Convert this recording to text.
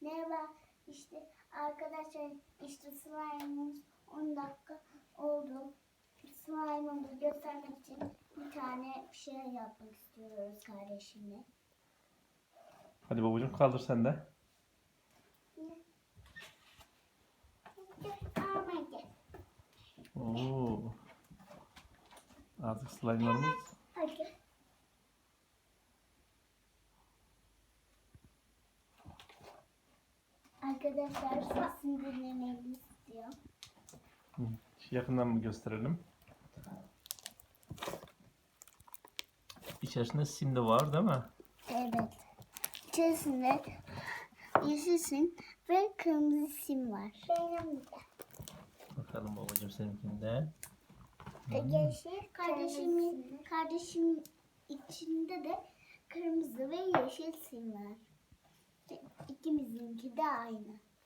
Merhaba işte arkadaşlar işte slime'ımız 10 dakika oldu. Slime'ımızı göstermek için bir tane bir şey yapmak istiyoruz kardeşimle. Hadi babacığım kaldır sen de. Oo. Artık slime'larımız Hadi. Arkadaşlar sesini dinlemek istiyor. Hı, yakından mı gösterelim? İçerisinde sim de var değil mi? Evet. İçerisinde yeşil sim ve kırmızı sim var. Benim de. Bakalım babacığım seninkinde. Yeşil kardeşimin kardeşim içinde de kırmızı ve yeşil sim var. İkimizinki de aynı.